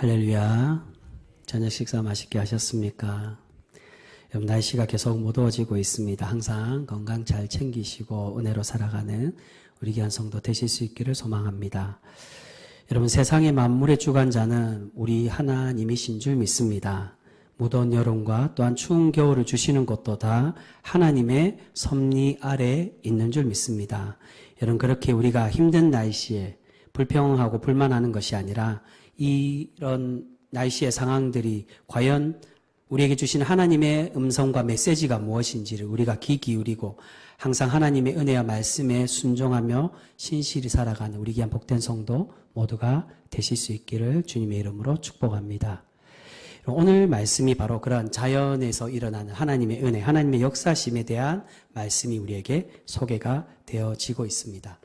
할렐루야. 저녁 식사 맛있게 하셨습니까? 여러분, 날씨가 계속 무더워지고 있습니다. 항상 건강 잘 챙기시고 은혜로 살아가는 우리 귀한 성도 되실 수 있기를 소망합니다. 여러분, 세상의 만물의 주관자는 우리 하나님이신 줄 믿습니다. 무더운 여름과 또한 추운 겨울을 주시는 것도 다 하나님의 섭리 아래 있는 줄 믿습니다. 여러분, 그렇게 우리가 힘든 날씨에 불평하고 불만하는 것이 아니라 이런 날씨의 상황들이 과연 우리에게 주신 하나님의 음성과 메시지가 무엇인지를 우리가 귀 기울이고 항상 하나님의 은혜와 말씀에 순종하며 신실히 살아가는 우리 귀한 복된 성도 모두가 되실 수 있기를 주님의 이름으로 축복합니다. 오늘 말씀이 바로 그런 자연에서 일어나는 하나님의 은혜, 하나님의 역사심에 대한 말씀이 우리에게 소개가 되어지고 있습니다.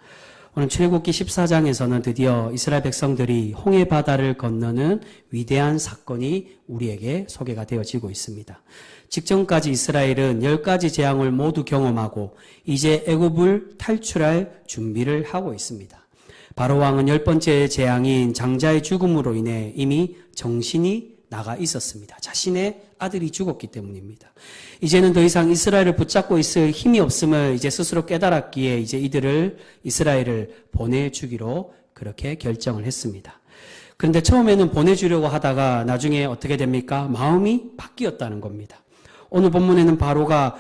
오늘 출애굽기 14장에서는 드디어 이스라엘 백성들이 홍해 바다를 건너는 위대한 사건이 우리에게 소개가 되어지고 있습니다. 직전까지 이스라엘은 열 가지 재앙을 모두 경험하고 이제 애굽을 탈출할 준비를 하고 있습니다. 바로 왕은 열 번째 재앙인 장자의 죽음으로 인해 이미 정신이 나가 있었습니다. 자신의 아들이 죽었기 때문입니다. 이제는 더 이상 이스라엘을 붙잡고 있을 힘이 없음을 이제 스스로 깨달았기에 이제 이들을 이스라엘을 보내주기로 그렇게 결정을 했습니다. 그런데 처음에는 보내주려고 하다가 나중에 어떻게 됩니까? 마음이 바뀌었다는 겁니다. 오늘 본문에는 바로가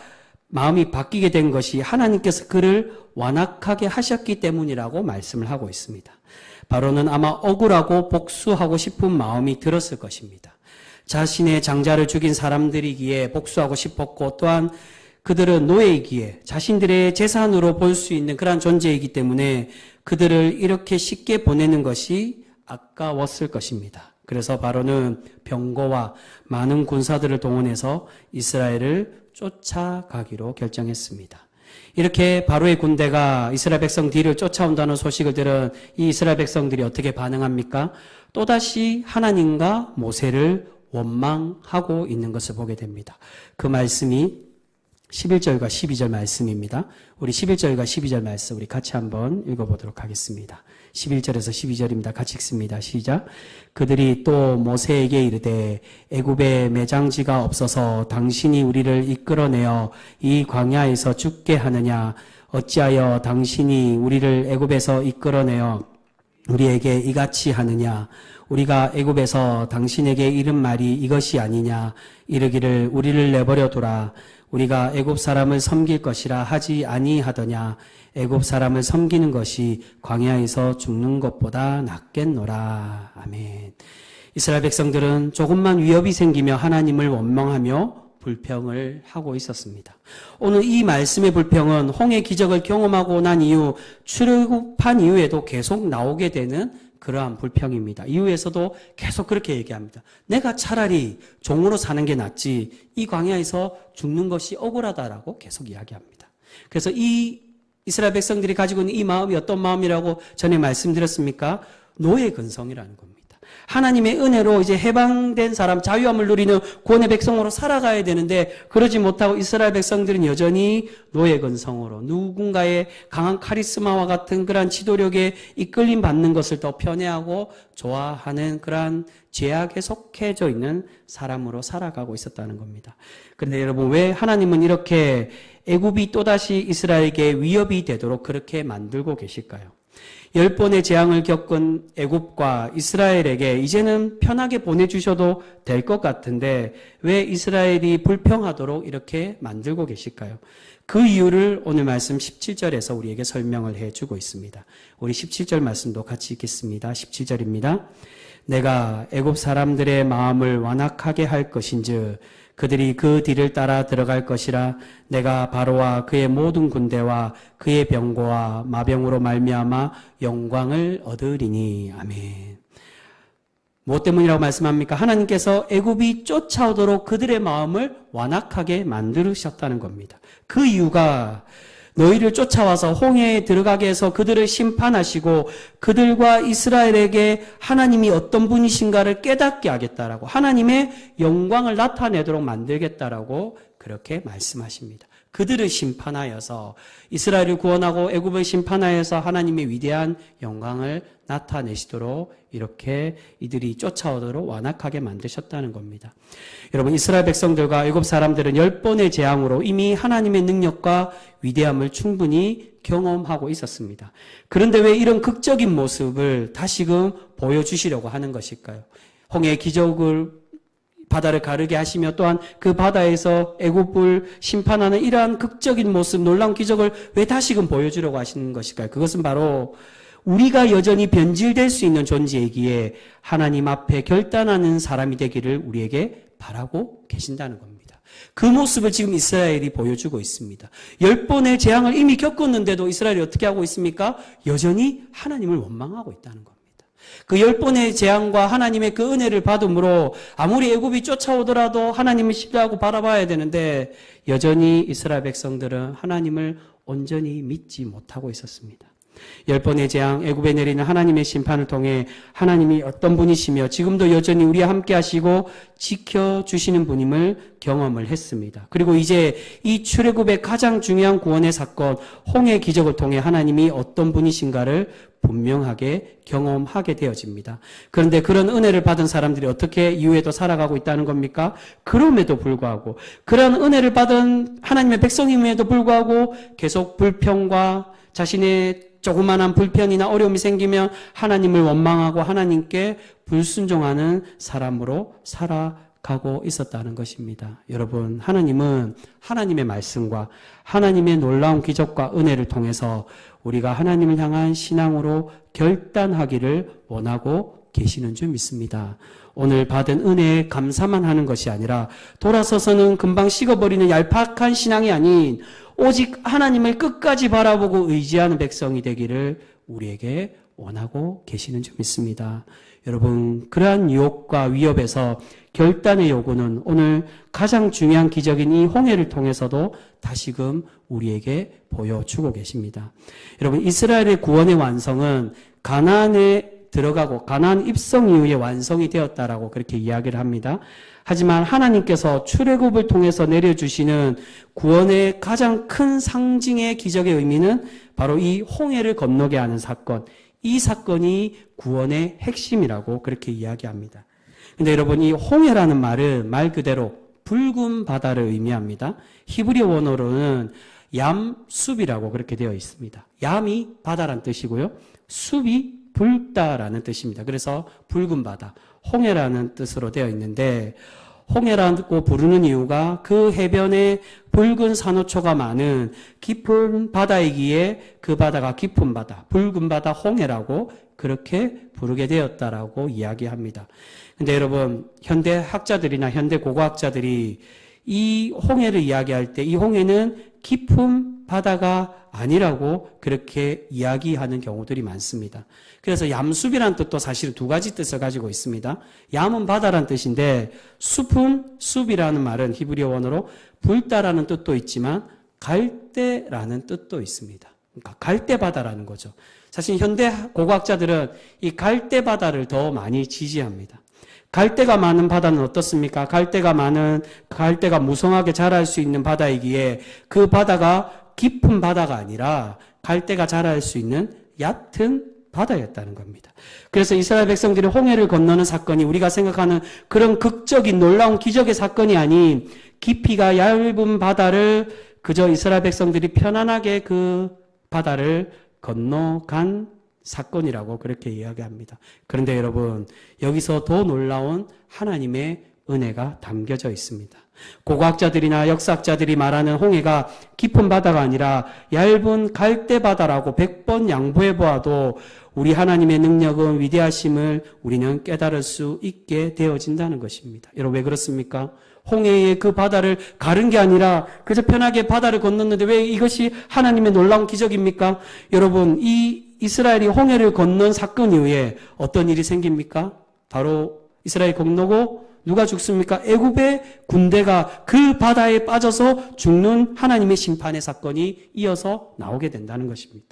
마음이 바뀌게 된 것이 하나님께서 그를 완악하게 하셨기 때문이라고 말씀을 하고 있습니다. 바로는 아마 억울하고 복수하고 싶은 마음이 들었을 것입니다. 자신의 장자를 죽인 사람들이기에 복수하고 싶었고 또한 그들은 노예이기에 자신들의 재산으로 볼 수 있는 그러한 존재이기 때문에 그들을 이렇게 쉽게 보내는 것이 아까웠을 것입니다. 그래서 바로는 병거와 많은 군사들을 동원해서 이스라엘을 쫓아가기로 결정했습니다. 이렇게 바로의 군대가 이스라엘 백성 뒤를 쫓아온다는 소식을 들은 이 이스라엘 백성들이 어떻게 반응합니까? 또다시 하나님과 모세를 원망하고 있는 것을 보게 됩니다. 그 말씀이 11절과 12절 말씀입니다. 우리 11절과 12절 말씀 우리 같이 한번 읽어보도록 하겠습니다. 11절에서 12절입니다. 같이 읽습니다. 시작. 그들이 또 모세에게 이르되 애굽에 매장지가 없어서 당신이 우리를 이끌어내어 이 광야에서 죽게 하느냐 어찌하여 당신이 우리를 애굽에서 이끌어내어 우리에게 이같이 하느냐? 우리가 애굽에서 당신에게 이른 말이 이것이 아니냐? 이르기를 우리를 내버려 두라. 우리가 애굽 사람을 섬길 것이라 하지 아니하더냐? 애굽 사람을 섬기는 것이 광야에서 죽는 것보다 낫겠노라. 아멘. 이스라엘 백성들은 조금만 위협이 생기며 하나님을 원망하며 불평을 하고 있었습니다. 오늘 이 말씀의 불평은 홍해 기적을 경험하고 난 이후 출애굽한 이후에도 계속 나오게 되는 그러한 불평입니다. 이후에서도 계속 그렇게 얘기합니다. 내가 차라리 종으로 사는 게 낫지 이 광야에서 죽는 것이 억울하다라고 계속 이야기합니다. 그래서 이 이스라엘 백성들이 가지고 있는 이 마음이 어떤 마음이라고 전에 말씀드렸습니까? 노예 근성이라는 겁니다. 하나님의 은혜로 이제 해방된 사람, 자유함을 누리는 구원의 백성으로 살아가야 되는데 그러지 못하고 이스라엘 백성들은 여전히 노예 근성으로 누군가의 강한 카리스마와 같은 그러한 지도력에 이끌림 받는 것을 더 편애하고 좋아하는 그러한 죄악에 속해져 있는 사람으로 살아가고 있었다는 겁니다. 그런데 여러분 왜 하나님은 이렇게 애굽이 또다시 이스라엘에게 위협이 되도록 그렇게 만들고 계실까요? 열 번의 재앙을 겪은 애굽과 이스라엘에게 이제는 편하게 보내주셔도 될 것 같은데 왜 이스라엘이 불평하도록 이렇게 만들고 계실까요? 그 이유를 오늘 말씀 17절에서 우리에게 설명을 해주고 있습니다. 우리 17절 말씀도 같이 읽겠습니다. 17절입니다. 내가 애굽 사람들의 마음을 완악하게 할 것인즉 그들이 그 뒤를 따라 들어갈 것이라 내가 바로와 그의 모든 군대와 그의 병고와 마병으로 말미암아 영광을 얻으리니 아멘. 무엇 때문이라고 말씀합니까? 하나님께서 애굽이 쫓아오도록 그들의 마음을 완악하게 만들으셨다는 겁니다. 그 이유가 너희를 쫓아와서 홍해에 들어가게 해서 그들을 심판하시고 그들과 이스라엘에게 하나님이 어떤 분이신가를 깨닫게 하겠다라고 하나님의 영광을 나타내도록 만들겠다라고 그렇게 말씀하십니다. 그들을 심판하여서 이스라엘을 구원하고 애굽을 심판하여서 하나님의 위대한 영광을 나타내시도록 이렇게 이들이 쫓아오도록 완악하게 만드셨다는 겁니다. 여러분 이스라엘 백성들과 애굽 사람들은 열 번의 재앙으로 이미 하나님의 능력과 위대함을 충분히 경험하고 있었습니다. 그런데 왜 이런 극적인 모습을 다시금 보여주시려고 하는 것일까요? 홍해 기적을 바다를 가르게 하시며 또한 그 바다에서 애굽을 심판하는 이러한 극적인 모습, 놀라운 기적을 왜 다시금 보여주려고 하시는 것일까요? 그것은 바로 우리가 여전히 변질될 수 있는 존재이기에 하나님 앞에 결단하는 사람이 되기를 우리에게 바라고 계신다는 겁니다. 그 모습을 지금 이스라엘이 보여주고 있습니다. 열 번의 재앙을 이미 겪었는데도 이스라엘이 어떻게 하고 있습니까? 여전히 하나님을 원망하고 있다는 겁니다. 그 열 번의 재앙과 하나님의 그 은혜를 받음으로 아무리 애굽이 쫓아오더라도 하나님을 신뢰하고 바라봐야 되는데 여전히 이스라엘 백성들은 하나님을 온전히 믿지 못하고 있었습니다. 열 번의 재앙, 애굽에 내리는 하나님의 심판을 통해 하나님이 어떤 분이시며 지금도 여전히 우리와 함께 하시고 지켜주시는 분임을 경험을 했습니다. 그리고 이제 이 출애굽의 가장 중요한 구원의 사건, 홍해 기적을 통해 하나님이 어떤 분이신가를 분명하게 경험하게 되어집니다. 그런데 그런 은혜를 받은 사람들이 어떻게 이후에도 살아가고 있다는 겁니까? 그럼에도 불구하고, 그런 은혜를 받은 하나님의 백성임에도 불구하고 계속 불평과 자신의 조그만한 불편이나 어려움이 생기면 하나님을 원망하고 하나님께 불순종하는 사람으로 살아가고 있었다는 것입니다. 여러분, 하나님은 하나님의 말씀과 하나님의 놀라운 기적과 은혜를 통해서 우리가 하나님을 향한 신앙으로 결단하기를 원하고 계시는 줄 믿습니다. 오늘 받은 은혜에 감사만 하는 것이 아니라 돌아서서는 금방 식어버리는 얄팍한 신앙이 아닌 오직 하나님을 끝까지 바라보고 의지하는 백성이 되기를 우리에게 원하고 계시는 줄 믿습니다. 여러분, 그러한 유혹과 위협에서 결단의 요구는 오늘 가장 중요한 기적인 이 홍해를 통해서도 다시금 우리에게 보여주고 계십니다. 여러분, 이스라엘의 구원의 완성은 가나안에 들어가고 가나안 입성 이후에 완성이 되었다라고 그렇게 이야기를 합니다. 하지만 하나님께서 출애굽을 통해서 내려주시는 구원의 가장 큰 상징의 기적의 의미는 바로 이 홍해를 건너게 하는 사건, 이 사건이 구원의 핵심이라고 그렇게 이야기합니다. 근데 여러분 이 홍해라는 말은 말 그대로 붉은 바다를 의미합니다. 히브리어 원어로는 얌 숲이라고 그렇게 되어 있습니다. 얌이 바다란 뜻이고요. 숲이 붉다라는 뜻입니다. 그래서 붉은 바다, 홍해라는 뜻으로 되어 있는데 홍해라고 부르는 이유가 그 해변에 붉은 산호초가 많은 깊은 바다이기에 그 바다가 깊은 바다, 붉은 바다 홍해라고 그렇게 부르게 되었다라고 이야기합니다. 근데 여러분, 현대 학자들이나 현대 고고학자들이 이 홍해를 이야기할 때 이 홍해는 깊은 바다가 아니라고 그렇게 이야기하는 경우들이 많습니다. 그래서 얌숲이라는 뜻도 사실 두 가지 뜻을 가지고 있습니다. 얌은 바다란 뜻인데 숲은 숲이라는 말은 히브리어 원어로 불다라는 뜻도 있지만 갈대라는 뜻도 있습니다. 그러니까 갈대바다라는 거죠. 사실 현대 고고학자들은 이 갈대바다를 더 많이 지지합니다. 갈대가 많은 바다는 어떻습니까? 갈대가 많은, 갈대가 무성하게 자랄 수 있는 바다이기에 그 바다가 깊은 바다가 아니라 갈대가 자랄 수 있는 얕은 바다였다는 겁니다. 그래서 이스라엘 백성들이 홍해를 건너는 사건이 우리가 생각하는 그런 극적인 놀라운 기적의 사건이 아닌 깊이가 얇은 바다를 그저 이스라엘 백성들이 편안하게 그 바다를 건너간 사건이라고 그렇게 이야기합니다. 그런데 여러분, 여기서 더 놀라운 하나님의 은혜가 담겨져 있습니다. 고고학자들이나 역사학자들이 말하는 홍해가 깊은 바다가 아니라 얇은 갈대 바다라고 백번 양보해 보아도 우리 하나님의 능력은 위대하심을 우리는 깨달을 수 있게 되어진다는 것입니다. 여러분 왜 그렇습니까? 홍해의 그 바다를 가른 게 아니라 그저 편하게 바다를 건넜는데 왜 이것이 하나님의 놀라운 기적입니까? 여러분 이 이스라엘이 홍해를 건넌 사건 이후에 어떤 일이 생깁니까? 바로 이스라엘 건너고 누가 죽습니까? 애굽의 군대가 그 바다에 빠져서 죽는 하나님의 심판의 사건이 이어서 나오게 된다는 것입니다.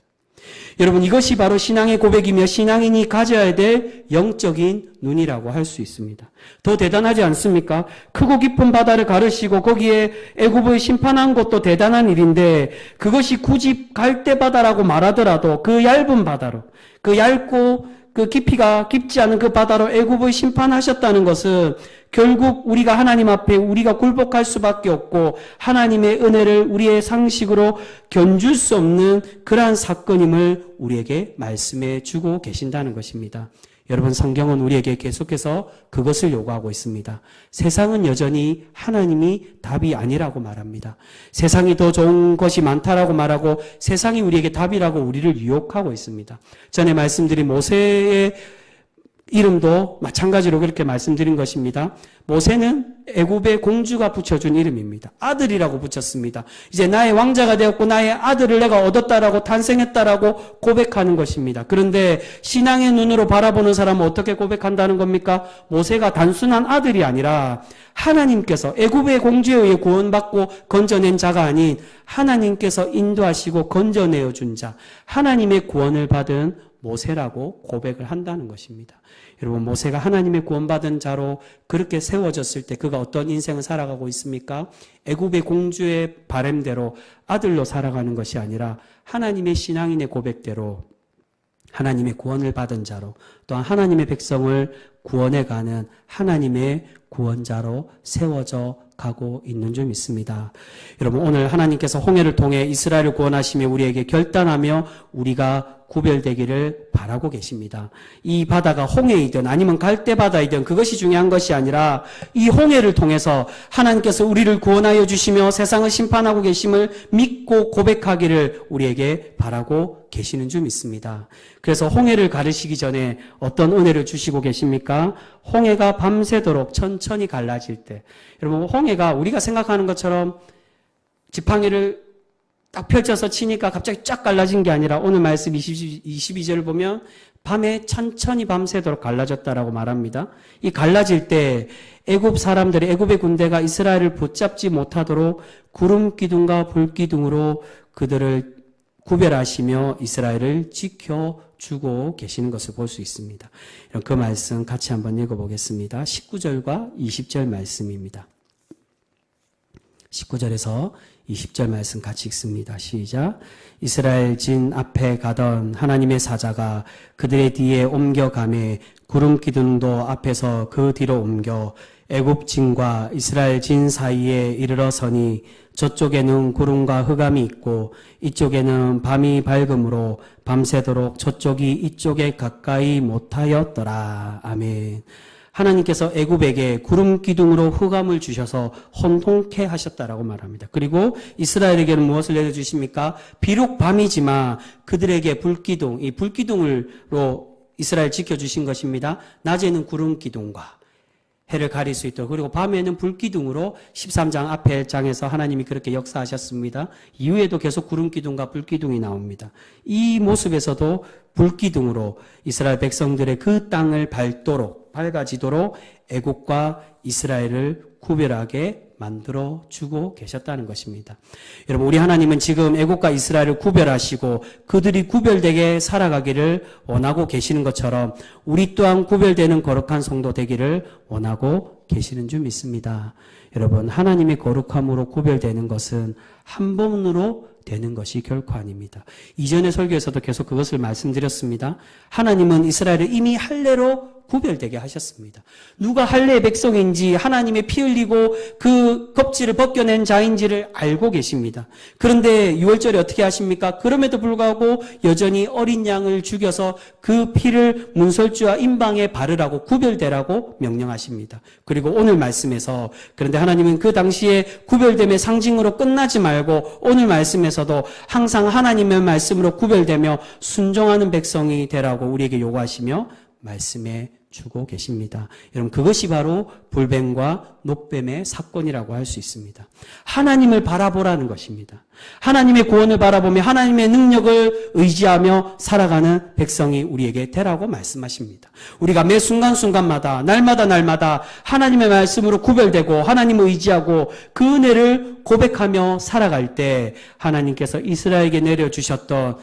여러분 이것이 바로 신앙의 고백이며 신앙인이 가져야 될 영적인 눈이라고 할 수 있습니다. 더 대단하지 않습니까? 크고 깊은 바다를 가르시고 거기에 애굽을 심판한 것도 대단한 일인데 그것이 굳이 갈대 바다라고 말하더라도 그 얇은 바다로 그 얇고 그 깊이가 깊지 않은 그 바다로 애굽을 심판하셨다는 것은 결국 우리가 하나님 앞에 우리가 굴복할 수밖에 없고 하나님의 은혜를 우리의 상식으로 견줄 수 없는 그러한 사건임을 우리에게 말씀해 주고 계신다는 것입니다. 여러분 성경은 우리에게 계속해서 그것을 요구하고 있습니다. 세상은 여전히 하나님이 답이 아니라고 말합니다. 세상이 더 좋은 것이 많다라고 말하고 세상이 우리에게 답이라고 우리를 유혹하고 있습니다. 전에 말씀드린 모세의 이름도 마찬가지로 그렇게 말씀드린 것입니다. 모세는 애굽의 공주가 붙여준 이름입니다. 아들이라고 붙였습니다. 이제 나의 왕자가 되었고 나의 아들을 내가 얻었다라고 탄생했다라고 고백하는 것입니다. 그런데 신앙의 눈으로 바라보는 사람은 어떻게 고백한다는 겁니까? 모세가 단순한 아들이 아니라 하나님께서 애굽의 공주에 의해 구원받고 건져낸 자가 아닌 하나님께서 인도하시고 건져내어 준 자, 하나님의 구원을 받은 모세라고 고백을 한다는 것입니다. 여러분, 모세가 하나님의 구원받은 자로 그렇게 세워졌을 때 그가 어떤 인생을 살아가고 있습니까? 애굽의 공주의 바램대로 아들로 살아가는 것이 아니라 하나님의 신앙인의 고백대로 하나님의 구원을 받은 자로 또한 하나님의 백성을 구원해 가는 하나님의 구원자로 세워져 가고 있는 줄 믿습니다. 여러분 오늘 하나님께서 홍해를 통해 이스라엘을 구원하시며 우리에게 결단하며 우리가 구별되기를 바라고 계십니다. 이 바다가 홍해이든 아니면 갈대 바다이든 그것이 중요한 것이 아니라 이 홍해를 통해서 하나님께서 우리를 구원하여 주시며 세상을 심판하고 계심을 믿고 고백하기를 우리에게 바라고 계시는 줄 믿습니다. 그래서 홍해를 가르시기 전에 어떤 은혜를 주시고 계십니까? 홍해가 밤새도록 천천히 갈라질 때. 여러분, 홍해가 우리가 생각하는 것처럼 지팡이를 딱 펼쳐서 치니까 갑자기 쫙 갈라진 게 아니라 오늘 말씀 22, 절을 보면 밤에 천천히 밤새도록 갈라졌다라고 말합니다. 이 갈라질 때 애굽 사람들이 애굽의 군대가 이스라엘을 붙잡지 못하도록 구름 기둥과 불 기둥으로 그들을 구별하시며 이스라엘을 지켜 주고 계시는 것을 볼 수 있습니다. 그 말씀 같이 한번 읽어보겠습니다. 19절과 20절 말씀입니다. 19절에서 20절 말씀 같이 읽습니다. 시작. 이스라엘 진 앞에 가던 하나님의 사자가 그들의 뒤에 옮겨가매 구름 기둥도 앞에서 그 뒤로 옮겨 애굽 진과 이스라엘 진 사이에 이르러 서니 저쪽에는 구름과 흑암이 있고 이쪽에는 밤이 밝음으로 밤새도록 저쪽이 이쪽에 가까이 못하였더라. 아멘. 하나님께서 애굽에게 구름 기둥으로 흑암을 주셔서 혼동케 하셨다라고 말합니다. 그리고 이스라엘에게는 무엇을 내려 주십니까? 비록 밤이지만 그들에게 불기둥, 이 불기둥으로 이스라엘 지켜 주신 것입니다. 낮에는 구름 기둥과 해를 가릴 수 있도록 그리고 밤에는 불기둥으로 13장 앞에 장에서 하나님이 그렇게 역사하셨습니다. 이후에도 계속 구름기둥과 불기둥이 나옵니다. 이 모습에서도 불기둥으로 이스라엘 백성들의 그 땅을 밟도록 밝아지도록 애국과 이스라엘을 구별하게 만들어 주고 계셨다는 것입니다. 여러분, 우리 하나님은 지금 애국과 이스라엘을 구별하시고 그들이 구별되게 살아가기를 원하고 계시는 것처럼 우리 또한 구별되는 거룩한 성도 되기를 원하고 계시는 줄 믿습니다. 여러분, 하나님의 거룩함으로 구별되는 것은 한 번으로 되는 것이 결코 아닙니다. 이전의 설교에서도 계속 그것을 말씀드렸습니다. 하나님은 이스라엘을 이미 할례로 구별되게 하셨습니다. 누가 할례의 백성인지 하나님의 피 흘리고 그 겁지를 벗겨낸 자인지를 알고 계십니다. 그런데 6월절에 어떻게 하십니까? 그럼에도 불구하고 여전히 어린 양을 죽여서 그 피를 문설주와 임방에 바르라고 구별되라고 명령하십니다. 그리고 오늘 말씀에서 그런데 하나님은 그 당시에 구별됨의 상징으로 끝나지 말고 오늘 말씀에서도 항상 하나님의 말씀으로 구별되며 순종하는 백성이 되라고 우리에게 요구하시며 말씀에 주고 계십니다. 여러분, 그것이 바로 불뱀과 녹뱀의 사건이라고 할 수 있습니다. 하나님을 바라보라는 것입니다. 하나님의 구원을 바라보며 하나님의 능력을 의지하며 살아가는 백성이 우리에게 되라고 말씀하십니다. 우리가 매 순간순간마다, 날마다 날마다 하나님의 말씀으로 구별되고 하나님을 의지하고 그 은혜를 고백하며 살아갈 때 하나님께서 이스라엘에게 내려주셨던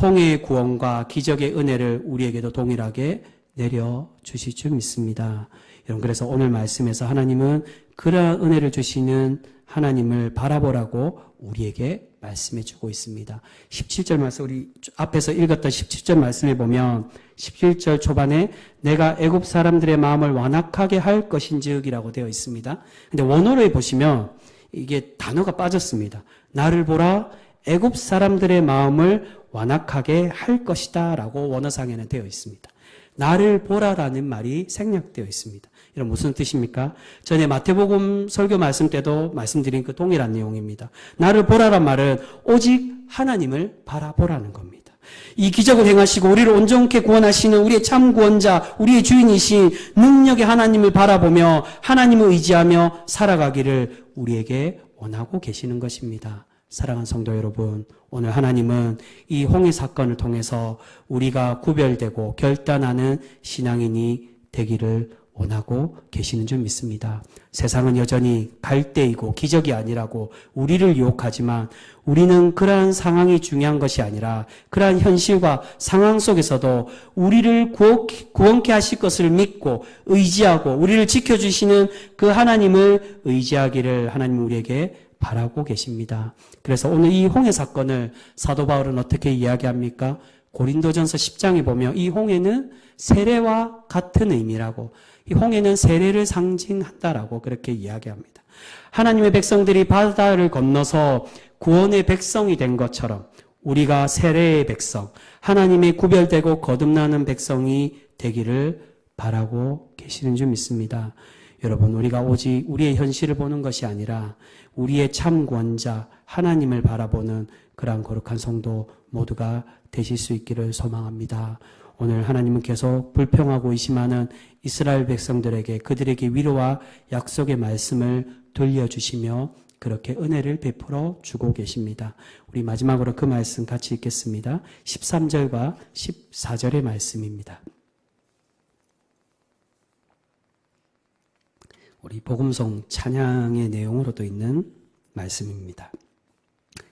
홍해의 구원과 기적의 은혜를 우리에게도 동일하게 내려 주실 줄 믿습니다. 여러분 그래서 오늘 말씀에서 하나님은 그러한 은혜를 주시는 하나님을 바라보라고 우리에게 말씀해 주고 있습니다. 17절 말씀 우리 앞에서 읽었던 17절 말씀에 보면 17절 초반에 내가 애굽 사람들의 마음을 완악하게 할 것인지이라고 되어 있습니다. 근데 원어로에 보시면 이게 단어가 빠졌습니다. 나를 보라 애굽 사람들의 마음을 완악하게 할 것이다라고 원어상에는 되어 있습니다. 나를 보라라는 말이 생략되어 있습니다. 이런 무슨 뜻입니까? 전에 마태복음 설교 말씀 때도 말씀드린 그 동일한 내용입니다. 나를 보라란 말은 오직 하나님을 바라보라는 겁니다. 이 기적을 행하시고 우리를 온전케 구원하시는 우리의 참 구원자, 우리의 주인이신 능력의 하나님을 바라보며 하나님을 의지하며 살아가기를 우리에게 원하고 계시는 것입니다. 사랑하는 성도 여러분, 오늘 하나님은 이 홍해 사건을 통해서 우리가 구별되고 결단하는 신앙인이 되기를 원하고 계시는 줄 믿습니다. 세상은 여전히 갈대이고 기적이 아니라고 우리를 유혹하지만 우리는 그러한 상황이 중요한 것이 아니라 그러한 현실과 상황 속에서도 우리를 구원케 하실 것을 믿고 의지하고 우리를 지켜주시는 그 하나님을 의지하기를 하나님 우리에게 바라고 계십니다. 그래서 오늘 이 홍해 사건을 사도 바울은 어떻게 이야기합니까? 고린도전서 10장에 보면 이 홍해는 세례와 같은 의미라고 이 홍해는 세례를 상징한다라고 그렇게 이야기합니다. 하나님의 백성들이 바다를 건너서 구원의 백성이 된 것처럼 우리가 세례의 백성, 하나님의 구별되고 거듭나는 백성이 되기를 바라고 계시는 줄 믿습니다. 여러분, 우리가 오직 우리의 현실을 보는 것이 아니라 우리의 참 구원자 하나님을 바라보는 그러한 거룩한 성도 모두가 되실 수 있기를 소망합니다. 오늘 하나님은 계속 불평하고 의심하는 이스라엘 백성들에게 그들에게 위로와 약속의 말씀을 돌려주시며 그렇게 은혜를 베풀어 주고 계십니다. 우리 마지막으로 그 말씀 같이 읽겠습니다. 13절과 14절의 말씀입니다. 우리 복음성 찬양의 내용으로도 있는 말씀입니다.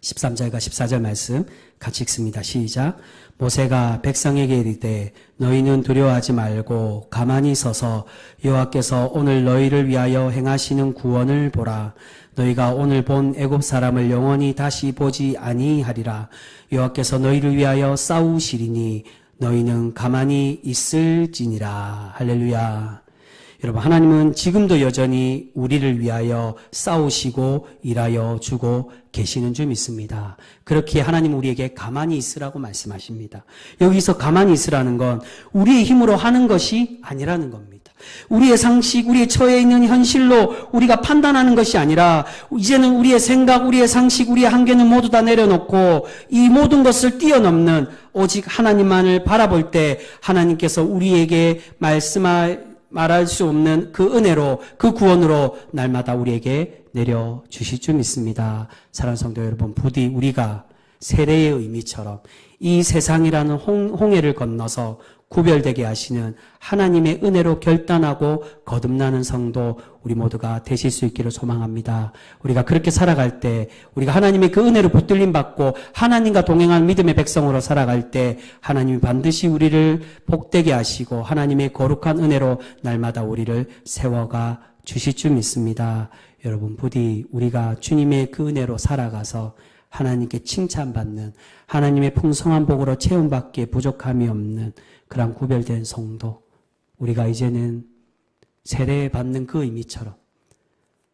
13절과 14절 말씀 같이 읽습니다. 시작. 모세가 백성에게 이르되 너희는 두려워하지 말고 가만히 서서 여호와께서 오늘 너희를 위하여 행하시는 구원을 보라. 너희가 오늘 본 애굽 사람을 영원히 다시 보지 아니하리라. 여호와께서 너희를 위하여 싸우시리니 너희는 가만히 있을지니라. 할렐루야. 여러분, 하나님은 지금도 여전히 우리를 위하여 싸우시고 일하여 주고 계시는 줄 믿습니다. 그렇게 하나님 우리에게 가만히 있으라고 말씀하십니다. 여기서 가만히 있으라는 건 우리의 힘으로 하는 것이 아니라는 겁니다. 우리의 상식, 우리의 처해 있는 현실로 우리가 판단하는 것이 아니라 이제는 우리의 생각, 우리의 상식, 우리의 한계는 모두 다 내려놓고 이 모든 것을 뛰어넘는 오직 하나님만을 바라볼 때 하나님께서 우리에게 말씀할 말할 수 없는 그 은혜로 그 구원으로 날마다 우리에게 내려 주실 줄 믿습니다. 사랑하는 성도 여러분, 부디 우리가 세례의 의미처럼 이 세상이라는 홍, 홍해를 건너서 구별되게 하시는 하나님의 은혜로 결단하고 거듭나는 성도 우리 모두가 되실 수 있기를 소망합니다. 우리가 그렇게 살아갈 때 우리가 하나님의 그 은혜로 붙들림 받고 하나님과 동행한 믿음의 백성으로 살아갈 때 하나님이 반드시 우리를 복되게 하시고 하나님의 거룩한 은혜로 날마다 우리를 세워가 주실 줄 믿습니다. 여러분 부디 우리가 주님의 그 은혜로 살아가서 하나님께 칭찬받는 하나님의 풍성한 복으로 체험받기에 부족함이 없는 그런 구별된 성도 우리가 이제는 세례 받는 그 의미처럼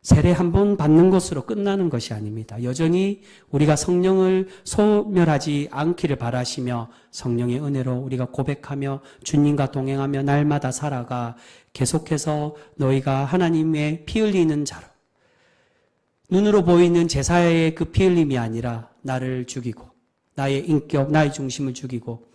세례 한 번 받는 것으로 끝나는 것이 아닙니다. 여전히 우리가 성령을 소멸하지 않기를 바라시며 성령의 은혜로 우리가 고백하며 주님과 동행하며 날마다 살아가 계속해서 너희가 하나님의 피 흘리는 자로 눈으로 보이는 제사의 그 피 흘림이 아니라 나를 죽이고 나의 인격, 나의 중심을 죽이고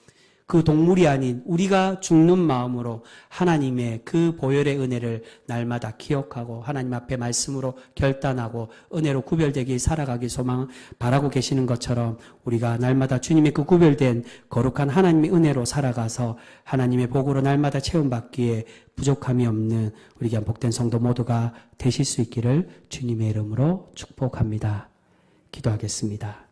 그 동물이 아닌 우리가 죽는 마음으로 하나님의 그 보혈의 은혜를 날마다 기억하고 하나님 앞에 말씀으로 결단하고 은혜로 구별되기 살아가기 소망 바라고 계시는 것처럼 우리가 날마다 주님의 그 구별된 거룩한 하나님의 은혜로 살아가서 하나님의 복으로 날마다 체험받기에 부족함이 없는 우리 가 복된 성도 모두가 되실 수 있기를 주님의 이름으로 축복합니다. 기도하겠습니다.